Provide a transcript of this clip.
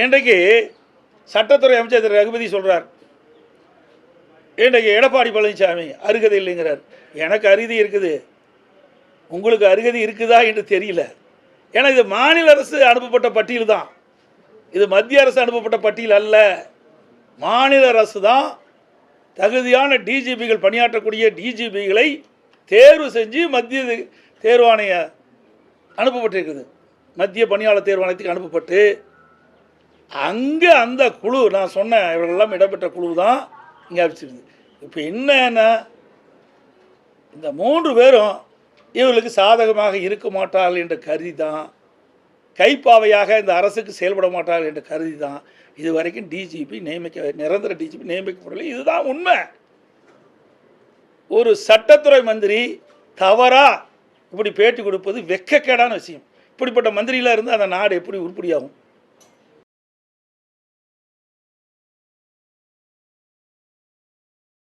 இன்றைக்கு சட்டத்துறை அமைச்சர் திரு. ரகுபதி சொல்கிறார் இன்றைக்கு எடப்பாடி பழனிசாமி அருகதை இல்லைங்கிறார். எனக்கு அருகதி இருக்குது. உங்களுக்கு அருகதி இருக்குதா என்று தெரியல. ஏன்னா இது மாநில அரசு அனுப்பப்பட்ட பட்டியல் தான். இது மத்திய அரசு அனுப்பப்பட்ட பட்டியல் அல்ல. மாநில அரசு தான் தகுதியான டிஜிபிகள் பணியாற்றக்கூடிய டிஜிபிகளை தேர்வு செஞ்சு மத்திய தேர்வாணைய அனுப்பப்பட்டிருக்குது. மத்திய பணியாளர் தேர்வாணையத்துக்கு அனுப்பப்பட்டு அங்கே அந்த குழு நான் சொன்னேன் இவர்களெல்லாம் இடம்பெற்ற குழு தான் இங்கே அமைச்சிருக்குது. இப்போ என்னன்னா இந்த மூன்று பேரும் இவர்களுக்கு சாதகமாக இருக்க மாட்டார்கள் என்று கருதி தான் கைப்பாவையாக இந்த அரசுக்கு செயல்பட மாட்டார்கள் என்று கருதி தான் இது வரைக்கும் டிஜிபி நியமிக்க நிரந்தர டிஜிபி நியமிக்கப்படவில்லை. இதுதான் உண்மை. ஒரு சட்டத்துறை மந்திரி தவறாக இப்படி பேட்டி கொடுப்பது வெக்கக்கேடான விஷயம். இப்படிப்பட்ட மந்திரியில் இருந்து அந்த நாடு எப்படி உருப்படியாகும்?